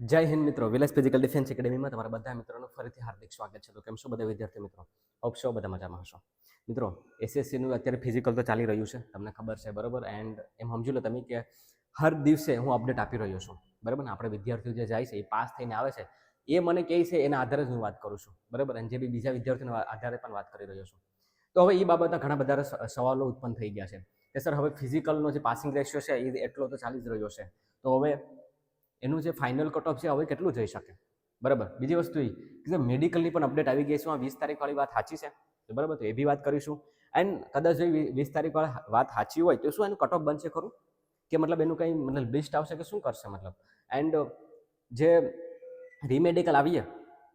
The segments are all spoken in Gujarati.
જય હિન્દ મિત્રો વિલેજ ફિઝિકલ ડિફેન્સ એકેડેમીમાં તમારા બધા મિત્રોનું ફરીથી હાર્દિક સ્વાગત છે. તો કેમ છો બધા વિદ્યાર્થી મિત્રો? ઓપશો બધા મજામાં હશો? મિત્રો એસએસસીનું અત્યારે ફિઝિકલ તો ચાલી રહ્યું છે, તમને ખબર છે, બરાબર? એન્ડ એમ સમજી લો તમે કે હર દિવસે હું અપડેટ આપી રહ્યો છું, બરાબર? ને આપણે વિદ્યાર્થીઓ જે જાય છે, એ પાસ થઈને આવે છે, એ મને કહે છે, એના આધારે જ હું વાત કરું છું, બરાબર? અને જે બી બીજા વિદ્યાર્થીઓના આધારે પણ વાત કરી રહ્યો છું. તો હવે એ બાબતના ઘણા બધા સવાલો ઉત્પન્ન થઈ ગયા છે. કે સર, હવે ફિઝિકલનો જે પાસિંગ રેશિયો છે, એ એટલો તો ચાલી જ રહ્યો છે. તો હવે એનું જે ફાઇનલ કટ ઓફ છે, હવે કેટલું જઈ શકે? બરાબર? બીજી વસ્તુ એ કે મેડિકલની પણ અપડેટ આવી ગઈ છે. વીસ તારીખવાળી વાત સાચી છે? બરાબર? તો એ બી વાત કરીશું. એન્ડ કદાચ જો વીસ તારીખવાળી વાત સાચી હોય, તો શું એનું કટ ઓફ બનશે ખરું? કે મતલબ એનું કંઈ મતલબ લિસ્ટ આવશે કે શું કરશે મતલબ? એન્ડ જે રીમેડિકલ આવીએ,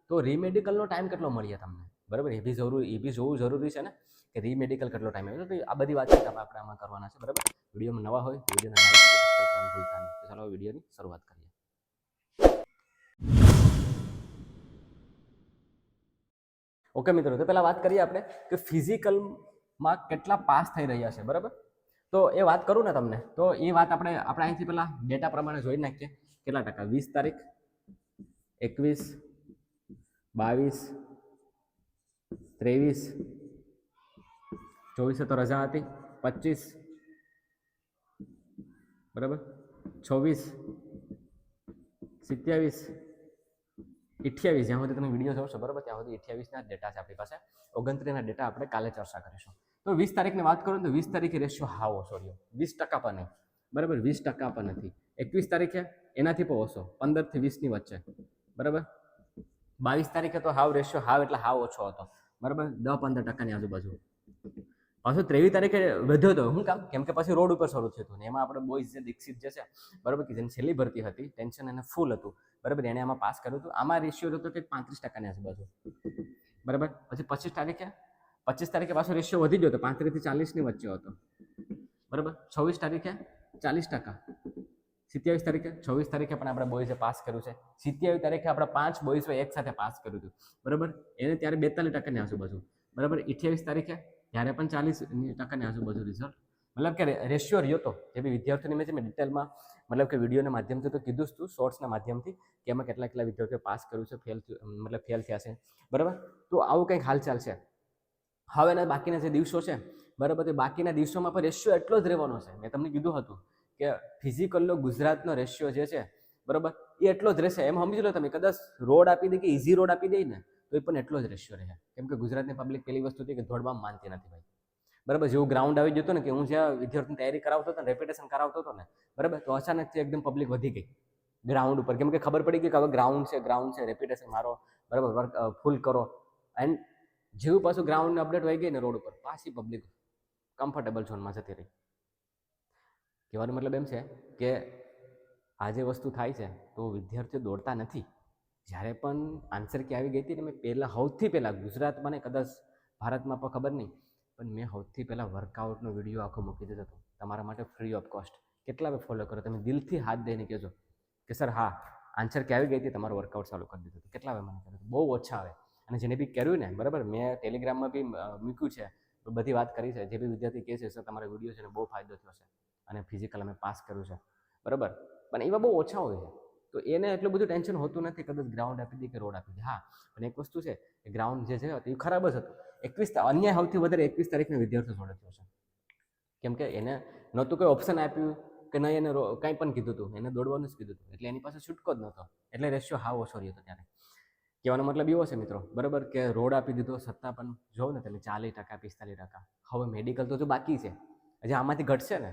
તો રીમેડિકલનો ટાઈમ કેટલો મળીએ તમને? બરાબર? એ બી જરૂરી, એ બી જોવું જરૂરી છે ને? કે રીમેડિકલ કેટલો ટાઈમ આવે તો આ બધી વાતચીત આપણે આમાં કરવાના છે. બરાબર? વિડીયોમાં નવા હોય વિડીયોને ચાલો વિડીયોની શરૂઆત કરીએ. ઓકે મિત્રો, તો પહેલાં વાત કરીએ આપણે કે ફિઝિકલમાં કેટલા પાસ થઈ રહ્યા છે, બરાબર? તો એ વાત કરું ને તમને. તો એ વાત આપણે આપણે અહીંથી પહેલાં ડેટા પ્રમાણે જોઈ નાખીએ. કેટલા ટકા? વીસ તારીખ, એકવીસ, બાવીસ, ત્રેવીસ, ચોવીસે તો રજા હતી, પચીસ, બરાબર? છવ્વીસ, સિત્યાવીસ અઠ્યાવીસ, જ્યાં સુધી તમે વીડિયો જોશો, બરાબર? ત્યાં સુધી અઠ્યાવીસના ડેટા છે આપણી પાસે. ઓગણત્રીસના ડેટા આપણે કાલે ચર્ચા કરીશું. તો વીસ તારીખની વાત કરું તો વીસ તારીખે રેશિયો હાવ ઓછો રહ્યો વીસ ટકા પર નહીં. બરાબર? વીસ ટકા પર નથી. એકવીસ તારીખે એનાથી પણ ઓછો. પંદરથી વીસની વચ્ચે. બરાબર? બાવીસ તારીખે તો હાવ રેશિયો હાવ એટલે હાવ ઓછો હતો. બરાબર? દસ પંદર ટકાની આજુબાજુ. પાછું ત્રેવીસ તારીખે વધ્યો હતો શું કામ? કેમ કે પછી રોડ ઉપર શરૂ થયું હતું ને એમાં આપણે બોયઝ જે દીક્ષિત જે છે, બરાબર, કે જેની છેલ્લી ભરતી હતી ટેન્શન એને ફૂલ હતું. બરાબર એણે આમાં પાસ કર્યું હતું. આમાં રેશિયો હતો કે પાંત્રીસ ટકાની આસપાસ બરાબર? પછી પચીસ તારીખે? પચીસ તારીખે પાછો રેશિયો વધી ગયો હતો પાંત્રીસથી ચાલીસની વચ્ચે હતો. બરાબર? છવ્વીસ તારીખે? ચાલીસ ટકા. સિત્યાવીસ તારીખે? છવ્વીસ તારીખે પણ આપણે બોઈઝે પાસ કર્યું છે. સિત્યાવીસ તારીખે આપણે પાંચ બોયઝો એક સાથે પાસ કર્યું હતું. બરાબર? એને ત્યારે બેતાલીસ ટકાની આજુબાજુ. બરાબર? અઠ્યાવીસ તારીખે? ત્યારે પણ ચાલીસ ટકાની આજુબાજુ રિઝલ્ટ મતલબ કે રેશિયો રહ્યો હતો જે બી વિદ્યાર્થીઓને મેં છે મેં ડિટેલમાં મતલબ કે વિડીયોના માધ્યમથી તો કીધું જ તું શોર્ટ્સના માધ્યમથી, કે એમાં કેટલા કેટલા વિદ્યાર્થીઓ પાસ કર્યું છે ફેલ મતલબ ફેલ થયા છે. બરાબર? તો આવું કંઈક હાલચાલ છે. હવે એના બાકીના જે દિવસો છે, બરાબર, તે બાકીના દિવસોમાં પણ રેશિયો એટલો જ રહેવાનો છે. મેં તમને કીધું હતું કે ફિઝિકલનો ગુજરાતનો રેશિયો જે છે, બરાબર, એ એટલો જ રહેશે. એમ સમજી લો તમે, કદાચ રોડ આપી દે કે ઇઝી રોડ આપી દે ને તો એ પણ એટલો જ રેશિયો રહે. કેમ કે ગુજરાતની પબ્લિક પેલી વસ્તુ હતી કે દોડવામાં માનતી નથી ભાઈ. બરાબર, જેવું ગ્રાઉન્ડ આવી જતું ને કે હું જ્યાં વિદ્યાર્થીની તૈયારી કરાવતો હતો ને રેપ્યુટેશન કરાવતો હતો ને, બરાબર, તો અચાનકથી એકદમ પબ્લિક વધી ગઈ. ગ્રાઉન્ડ ઉપર. કેમ કે ખબર પડી ગઈ કે હવે ગ્રાઉન્ડ છે ગ્રાઉન્ડ છે રેપ્યુટેશન મારો, બરાબર વર્ક ફૂલ કરો. એન્ડ જેવું પાછું ગ્રાઉન્ડને અપડેટ હોય ગઈ ને રોડ ઉપર, પાછી પબ્લિક કમ્ફર્ટેબલ ઝોનમાં જતી રહી. કહેવાનો મતલબ એમ છે કે આ જે વસ્તુ થાય છે, તો વિદ્યાર્થીઓ દોડતા નથી. જ્યારે પણ આન્સર કે આવી ગઈ હતી ને મેં પહેલાં સૌથી પહેલાં ગુજરાતમાં ને કદાચ ભારતમાં પણ ખબર નહીં, પણ મેં સૌથી પહેલાં વર્કઆઉટનો વીડિયો આખો મૂકી દીધો હતો. તમારા માટે ફ્રી ઓફ કોસ્ટ કેટલા બે ફોલો કરો તમે દિલથી હાથ દઈને કહેજો કે, સર, હા આન્સર કે આવી ગઈ હતી, તમારું વર્કઆઉટ ચાલુ કરી દીધું કેટલા મને કર્યું બહુ ઓછા આવે. અને જેને બી કર્યું ને, બરાબર? મેં ટેલિગ્રામમાં બી મૂક્યું છે, બધી વાત કરી છે. જે બી વિદ્યાર્થી કહે છે, સર, તમારા વીડિયો છે ને બહુ ફાયદો થયો છે. અને ફિઝિકલ અમે પાસ કર્યું છે. બરાબર? પણ એવા બહુ ઓછા હોય છે. તો એને એટલું બધું ટેન્શન હોતું નથી કદાચ ગ્રાઉન્ડ આપી દે કે રોડ આપી દે. હા, પણ એક વસ્તુ છે કે ગ્રાઉન્ડ જે છે, એ ખરાબ જ હતું. એકવીસ અન્ય સૌથી વધારે એકવીસ તારીખને વિદ્યાર્થીઓ જોડે થયો છે. કેમ કે એને નહોતું કોઈ ઓપ્શન આપ્યું કે નહીં, એને કાંઈ પણ કીધું હતું એને દોડવાનું જ કીધું હતું એટલે એની પાસે છૂટકો જ નહોતો. એટલે રેશિયો હાવ ઓછો રહ્યો હતો ત્યારે. કહેવાનો મતલબ એવો છે મિત્રો, બરાબર કે રોડ આપી દીધો, સત્તા પણ જોવો ને તમે, ચાલીસ ટકા, પિસ્તાલીસ ટકા. હવે મેડિકલ તો જો બાકી છે. હજી આમાંથી ઘટશે ને?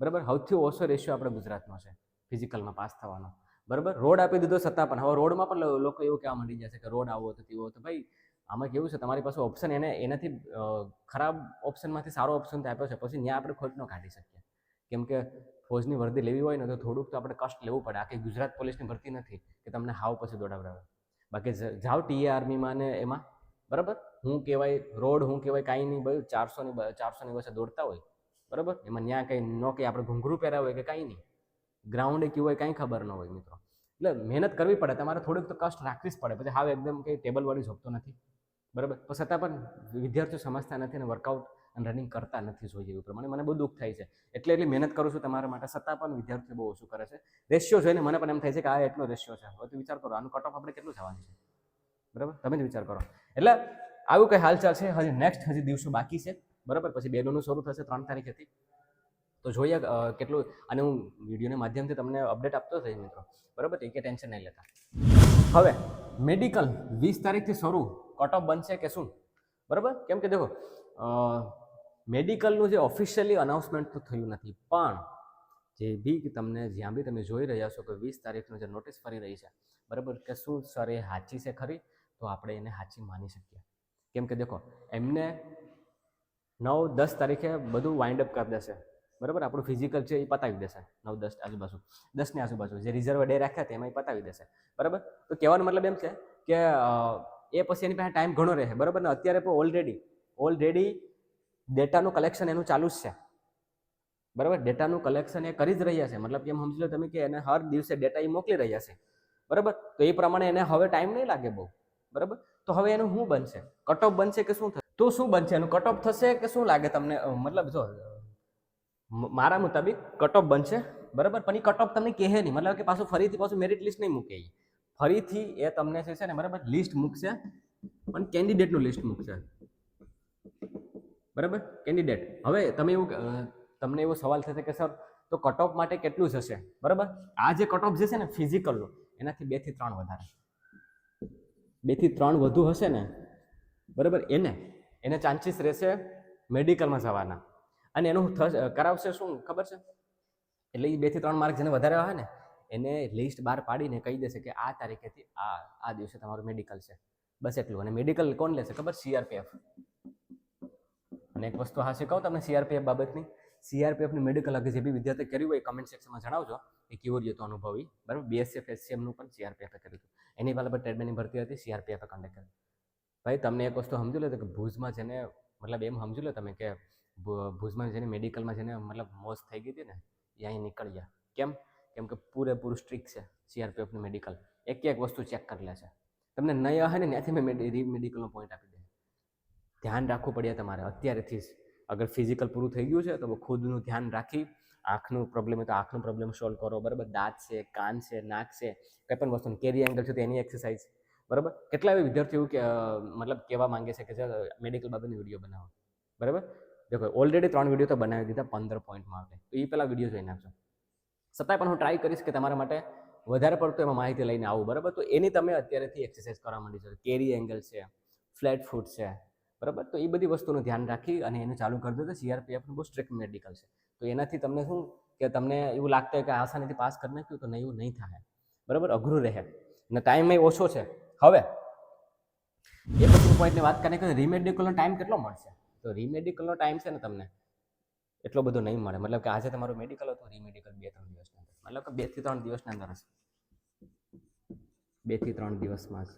બરાબર? સૌથી ઓછો રેશિયો આપણે ગુજરાતનો છે ફિઝિકલમાં પાસ થવાનો. બરાબર? રોડ આપી દીધો છતાં પણ. હવે રોડમાં પણ લોકો એવું કહેવા માંડી જશે કે રોડ આવો તો તેવો. તો ભાઈ, આમાં કેવું છે? તમારી પાસે ઓપ્શન એને, એનાથી ખરાબ ઓપ્શનમાંથી સારો ઓપ્શન આપ્યો છે. પછી ત્યાં આપણે ખોટ ન કાઢી શકીએ. કેમ કે ફોજની વર્દી લેવી હોય ને તો થોડુંક તો આપણે કષ્ટ લેવું પડે. આખી ગુજરાત પોલીસની ભરતી નથી કે તમને હાવ પછી દોડાવડાવે. બાકી જાઓ ટીએ આર્મીમાં ને એમાં. બરાબર? હું કહેવાય, રોડ હું કહેવાય કાંઈ નહીં, ભાઈ ચારસોની ચારસોની વચ્ચે દોડતા હોય. બરાબર? એમાં ત્યાં કંઈ ન કંઈ આપણે ઘૂંઘરું પહેરાવે કે કાંઈ નહીં. ગ્રાઉન્ડે કેવું હોય કાંઈ ખબર ન હોય મિત્રો. એટલે મહેનત કરવી પડે, તમારે થોડુંક તો કષ્ટ રાખવી જ પડે. પછી હાવ એકદમ કંઈ ટેબલવાળી જોબતો નથી. બરાબર? પણ છતાં પણ વિદ્યાર્થીઓ સમજતા નથી અને વર્કઆઉટ અને રનિંગ કરતા નથી જોઈએ એવું પ્રમાણે. મને બહુ દુઃખ થાય છે. એટલે એટલી મહેનત કરું છું તમારા માટે. છતાં પણ વિદ્યાર્થીઓ બહુ ઓછું કરે છે. રેશિયો જોઈને મને પણ એમ થાય છે કે આ એટલો રેશિયો છે. હવે તો વિચાર કરો, આનું કટ આપણે કેટલું જવાનું છે? બરાબર? તમે જ વિચાર કરો. એટલે આવું કંઈ હાલચાલ છે? હજી નેક્સ્ટ હજી દિવસો બાકી છે. બરાબર? પછી બેનોનું શરૂ થશે ત્રણ તારીખેથી. તો જોઈએ કેટલું, અને હું વિડીયોના માધ્યમથી તમને અપડેટ આપતો થઈશ મિત્રો. બરાબર એ કે ટેન્શન નહીં લેતા. હવે, મેડિકલ વીસ તારીખથી શરૂ કટ ઓફ બનશે કે શું? બરાબર? કેમ કે દેખો મેડિકલનું જે ઓફિશિયલી અનાઉન્સમેન્ટ તો થયું નથી, પણ જે બી તમને, જ્યાં બી તમે જોઈ રહ્યા છો કે વીસ તારીખનું જે નોટિસ ફરી રહી છે, બરાબર કે શું સર એ સાચી છે ખરી? તો આપણે એને સાચી માની શકીએ. કેમ કે દેખો, એમને નવ દસ તારીખે બધું વાઇન્ડ અપ કરી દેશે. બરાબર? આપણું ફિઝિકલ છે એ પતાવી દેશે. નવ, દસ આજુબાજુ. દસની આજુબાજુ. જે રિઝર્વ ડે રાખ્યા તેમાં એ પતાવી દેશે. બરાબર? તો કહેવાનો મતલબ એમ છે કે એ પછી એની પાસે ટાઈમ ઘણો રહે. બરાબર? ને અત્યારે પણ ઓલરેડી ઓલરેડી ડેટાનું કલેક્શન એનું ચાલુ જ છે. બરાબર? ડેટાનું કલેક્શન એ કરી જ રહ્યા છે. મતલબ કે એમ સમજી લો તમે કે એને હર દિવસે ડેટા એ મોકલી રહ્યા છે. બરાબર? તો એ પ્રમાણે એને હવે ટાઈમ નહીં લાગે બહુ. બરાબર? તો હવે એનું શું બનશે? કટ ઓફ બનશે કે શું થશે? તો શું બનશે? એનું કટ ઓફ થશે કે શું લાગે તમને? મતલબ જો મારા મુતાબિક કટ ઓફ બનશે, બરાબર? પણ એ કટ ઓફ તમને કહે નહીં. મતલબ કે પાછું ફરીથી પાછું મેરિટ લિસ્ટ નહીં મૂકે એ ફરીથી એ તમને જે છે ને, બરાબર? લિસ્ટ મૂકશે, પણ કેન્ડિડેટનું લિસ્ટ મૂકશે. બરાબર? કેન્ડિડેટ હવે તમે એવું તમને એવો સવાલ થશે કે, સર, તો કટ ઓફ માટે કેટલું જશે? બરાબર? આ જે કટ ઓફ જે છે ને ફિઝિકલનું એનાથી બેથી ત્રણ વધારે. બેથી ત્રણ વધુ હશે ને, બરાબર? એને એને ચાન્સીસ રહેશે મેડિકલમાં જવાના. અને એનું કરાવશે શું? ખબર છે? એટલે એ બેથી ત્રણ માર્ક જેને વધારે હોય ને, એને લિસ્ટ બહાર પાડીને કહી દેશે કે આ તારીખેથી આ આ દિવસે તમારું મેડિકલ છે. બસ એટલું. અને મેડિકલ કોણ લેશે ખબર? સીઆરપીએફ અને એક વસ્તુ હા શીખવું તમને સીઆરપીએફ બાબતની. સીઆરપીએફની મેડિકલ અગર જે બી વિદ્યાર્થી કર્યું હોય કમેન્ટ સેક્શનમાં જણાવજો. એ કેવો રહ્યો અનુભવી? બરાબર? બીએસએફ એસસીએમનું પણ સીઆરપીએફે કર્યું હતું. એની પહેલાં ટ્રેડમેનની ભરતી હતી સીઆરપીએફે કન્ડક્ટ કરી ભાઈ, તમને એક વસ્તુ સમજી લો કે ભુજમાં જેને મતલબ એમ સમજી લો તમે કે ભુજમાં જેને મેડિકલમાં જેને મતલબ મોજ થઈ ગઈ હતી ને, એ અહીં નીકળી ગયા કેમ? કેમ કે પૂરેપૂરું સ્ટ્રિક્ટ છે સીઆરપીએફનું મેડિકલ એક એક વસ્તુ ચેક કરી લે છે. તમને નહીં આવે ને ત્યાંથી મેં મેડી મેડિકલનો પોઈન્ટ આપી દે. ધ્યાન રાખવું પડે તમારે, અત્યારેથી જ. અગર ફિઝિકલ પૂરું થઈ ગયું છે, તો ખુદનું ધ્યાન રાખી, આંખનું પ્રોબ્લેમ હોય તો આંખનું પ્રોબ્લેમ સોલ્વ કરો. બરાબર? દાંત છે, કાન છે, નાક છે કંઈ પણ વસ્તુ કેરી એંગલ છે તો એની એક્સરસાઇઝ બરાબર? કેટલા એવા વિદ્યાર્થીઓ કે મતલબ કહેવા માંગે છે કે મેડિકલ બાબતની વીડિયો બનાવો. બરાબર? દેખો ઓલરેડી ત્રણ વીડિયો તો બનાવી દીધા પંદર પોઈન્ટમાં આવે તો એ પહેલાં વીડિયો જોઈ નાખજો છતાંય પણ હું ટ્રાય કરીશ કે તમારા માટે વધારે પડતું એમાં માહિતી લઈને આવું, બરાબર? તો એની તમે અત્યારેથી એક્સરસાઇઝ કરવા માંડી છો. કેરી એંગલ છે ફ્લેટ ફૂટ છે, બરાબર? તો એ બધી વસ્તુનું ધ્યાન રાખી અને એનું ચાલુ કરી દો તો સીઆરપીએફનું બહુ સ્ટ્રિક્ટ મેડિકલ છે. તો એનાથી તમને શું કે તમને એવું લાગતું હોય કે આસાનીથી પાસ કરી નાખ્યું તો નહીં એવું નહીં થાય. બરાબર? અઘરું રહે. અને ટાઈમ એ ઓછો છે. હવે, એ પછી પોઈન્ટની વાત કરીએ કે રીમેડિકલનો ટાઈમ કેટલો મળશે? તો રીમેડિકલનો ટાઈમ છે ને તમને? એટલો બધો નહીં મળે. મતલબ કે આજે તમારું મેડિકલ હતું રીમેડિકલ બે ત્રણ દિવસની અંદર. મતલબ કે બેથી ત્રણ દિવસની અંદર હશે. બેથી ત્રણ દિવસમાં જ.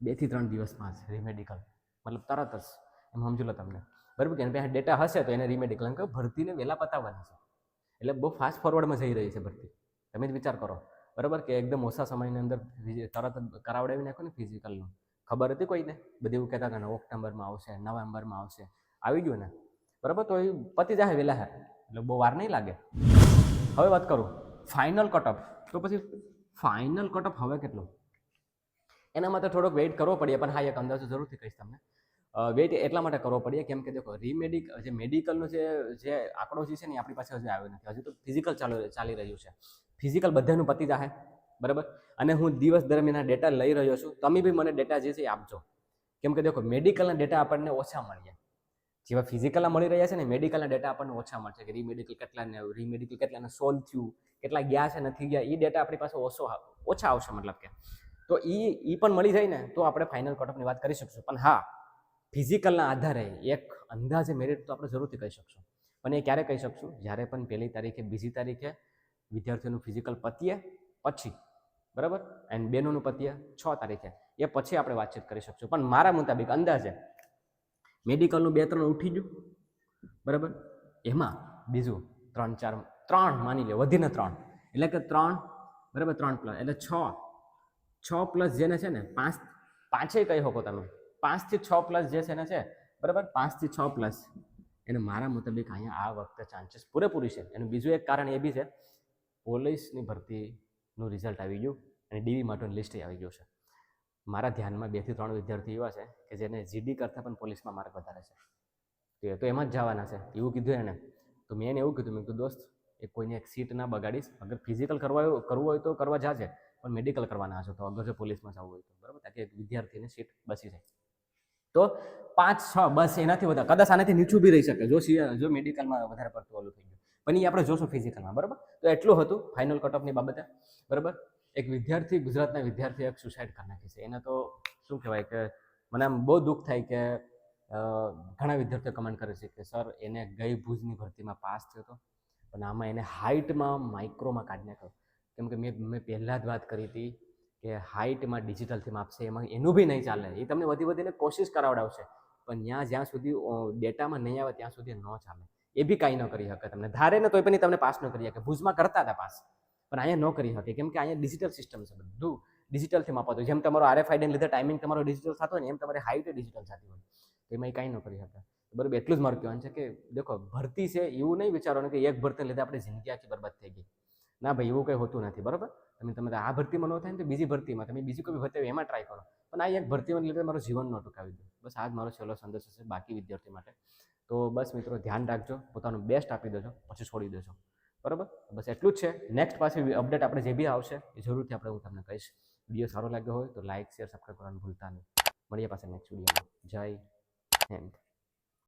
બેથી ત્રણ દિવસમાં જ રીમેડિકલ મતલબ તરત જ. એમ સમજી લો તમને. બરાબર કે એની ડેટા હશે તો એને રીમેડિકલ એમ કે ભરતીને વહેલા પતાવવાની છે. એટલે બહુ ફાસ્ટ ફોરવર્ડમાં જઈ રહી છે ભરતી. તમે જ વિચાર કરો. બરાબર કે એકદમ ઓછા સમયની અંદર તરત જ કરાવડાવી નાખો ને ફિઝિકલનું ખબર હતી કોઈને? બધી એવું કહેતા હતા ને, ઓક્ટોબરમાં આવશે, નવેમ્બરમાં આવશે. આવી ગયું ને? બરાબર? તો એ પતી જાય વહેલા હે. એટલે બહુ વાર નહીં લાગે. હવે વાત કરું. ફાઇનલ કટઅપ તો પછી ફાઇનલ કટઅપ હવે કેટલું? એના માટે થોડોક વેઇટ કરવો પડે પણ હા, એક અંદાજો જરૂરથી કહીશ તમને. વેઇટ એટલા માટે કરવો પડે કેમ કે દેખો રીમેડિક જે મેડિકલનો જે જે આંકડો જે છે ને આપણી પાસે હજી આવ્યો નથી. હજુ તો ફિઝિકલ ચાલુ, ચાલી રહ્યું છે. ફિઝિકલ બધાનું પતી જાહે. બરાબર? અને હું દિવસ દરમિયાન આ ડેટા લઈ રહ્યો છું. તમે બી મને ડેટા જે છે એ આપજો. કેમ કે દેખો મેડિકલના ડેટા આપણને ઓછા મળ્યા. જેવા ફિઝિકલના મળી રહ્યા છે ને મેડિકલના ડેટા આપણને ઓછા મળશે કે રીમેડિકલ કેટલાને રીમેડિકલ કેટલાને સોલ્વ થયું, કેટલા ગયા છે, નથી ગયા એ ડેટા આપણી પાસે ઓછો ઓછા આવશે મતલબ કે. તો એ એ પણ મળી જાય ને, તો આપણે ફાઇનલ કટઅપની વાત કરી શકશું. પણ હા ફિઝિકલના આધારે એક અંદાજે મેરિટ તો આપણે જરૂરથી કહી શકશું. પણ એ ક્યારે કહી શકશું? જ્યારે પણ પહેલી તારીખે, બીજી તારીખે વિદ્યાર્થીઓનું ફિઝિકલ પતીએ, પછી. બરાબર? એન્ડ બેનોનું પત્ય છ તારીખે. એ પછી આપણે વાતચીત કરી શકશું. પણ મારા મુતાબિક અંદાજે મેડિકલનું બે ત્રણ ઉઠી ગયું. બરાબર? એમાં બીજું ત્રણ ચાર, ત્રણ માની લે વધીને ત્રણ. એટલે કે ત્રણ, બરાબર? ત્રણ પ્લસ એટલે છ. છ પ્લસ જેને છે ને, પાંચ પાંચેય કહી શકો તમે. પાંચથી છ પ્લસ જે છે ને છે, બરાબર? પાંચથી છ પ્લસ એને મારા મુતાબિક અહીંયા આ વખતે ચાન્સીસ પૂરેપૂરી છે. એનું બીજું એક કારણ એ બી છે, પોલીસની ભરતીનું રિઝલ્ટ આવી ગયું અને ડીવી માટેનું લિસ્ટ આવી ગયું છે. મારા ધ્યાનમાં બેથી ત્રણ વિદ્યાર્થી એવા છે કે જેને જીડી કરતાં પણ પોલીસમાં માર્ક વધારે છે. તો એમાં જ જવાના છે. એવું કીધું એને તો મેં એને એવું કીધું, મેં કીધું, દોસ્ત, એ કોઈને એક સીટ ના બગાડીશ. અગર ફિઝિકલ કરવા કરવું હોય તો કરવા જાજે, પણ મેડિકલ કરવાના હશો તો અગર જો પોલીસમાં જવું હોય તો. બરાબર? તાકે વિદ્યાર્થીને સીટ બસી જાય. તો પાંચ, છ, બસ એનાથી વધારે. કદાચ આનાથી નીચું બી રહી શકે. જો જો મેડિકલમાં વધારે પડતું ઓલું થઈ ગયું. પણ એ આપણે જોશું ફિઝિકલમાં બરાબર? તો એટલું હતું ફાઇનલ કટ બાબતે. બરાબર? એક વિદ્યાર્થી ગુજરાતના વિદ્યાર્થી એક સુસાઇડ કરી નાખી છે. એને તો શું કહેવાય કે મને આમ બહુ દુઃખ થાય કે ઘણા વિદ્યાર્થીઓ કમેન્ટ કરે છે કે, સર, એને ગઈ ભુજની ભરતીમાં પાસ થયો હતો પણ આમાં એને હાઇટમાં માઇક્રોમાં કાઢી નાખ્યો. કેમ કે મેં મેં પહેલાં જ વાત કરી હતી કે હાઇટમાં ડિજિટલથી માપશે એમાં એનું બી નહીં ચાલે. એ તમને વધી વધીને કોશિશ કરાવડાવશે. પણ ત્યાં જ્યાં સુધી ડેટામાં નહીં આવે, ત્યાં સુધી ન ચાલે. એ બી કાંઈ ન કરી શકે તમને. ધારે ને તોય પણ તમને પાસ ન કરી શકે. ભુજમાં કરતા હતા પાસ. પણ અહીંયા ન કરી શકે. કેમ કે અહીંયા ડિજિટલ સિસ્ટમ છે બધું. ડિજિટલથી માપાતો જેમ તમારો આરએફઆઈડીને લીધે ટાઈમિંગ તમારો ડિજિટલ થતો હોય ને, એમ તમારી હાઇટ ડિજિટલ થતી હોય. તો એમાં એ કાંઈ ન કરી શકે. બરાબર, એટલું જ મારું કહેવાનું છે કે, દેખો, ભરતી છે એવું નહીં વિચારવાનું કે એક ભરતી લીધે આપણે જિંદગી આખી બરબાદ થઈ ગઈ. ના ભાઈ, એવું કંઈ હોતું નથી, બરાબર? તમે તમે આ ભરતીમાં ન થાય ને તો બીજી ભરતીમાં, તમે બીજી કોઈ ભરતી એમાં ટ્રાય કરો. પણ આ એક ભરતીમાં લીધે મારું જીવન ન ટૂંકાવી દો બસ આ જ મારો છેલ્લો સંદેશ છે બાકી વિદ્યાર્થી માટે. તો બસ મિત્રો, ધ્યાન રાખજો. પોતાનું બેસ્ટ આપી દેજો. પછી છોડી દેજો. બરાબર? બસ એટલું જ છે. નેક્સ્ટ પાછી અપડેટ આપણે જે બી આવશે, એ જરૂરથી આપણે હું તમને કહીશ. વીડિયો સારો લાગ્યો હોય તો લાઇક શેર સબસ્ક્રાઈબ કરવાનું ભૂલતા નહીં. મળીએ પાસે નેક્સ્ટ વિડીયોમાં જય હિન્દ.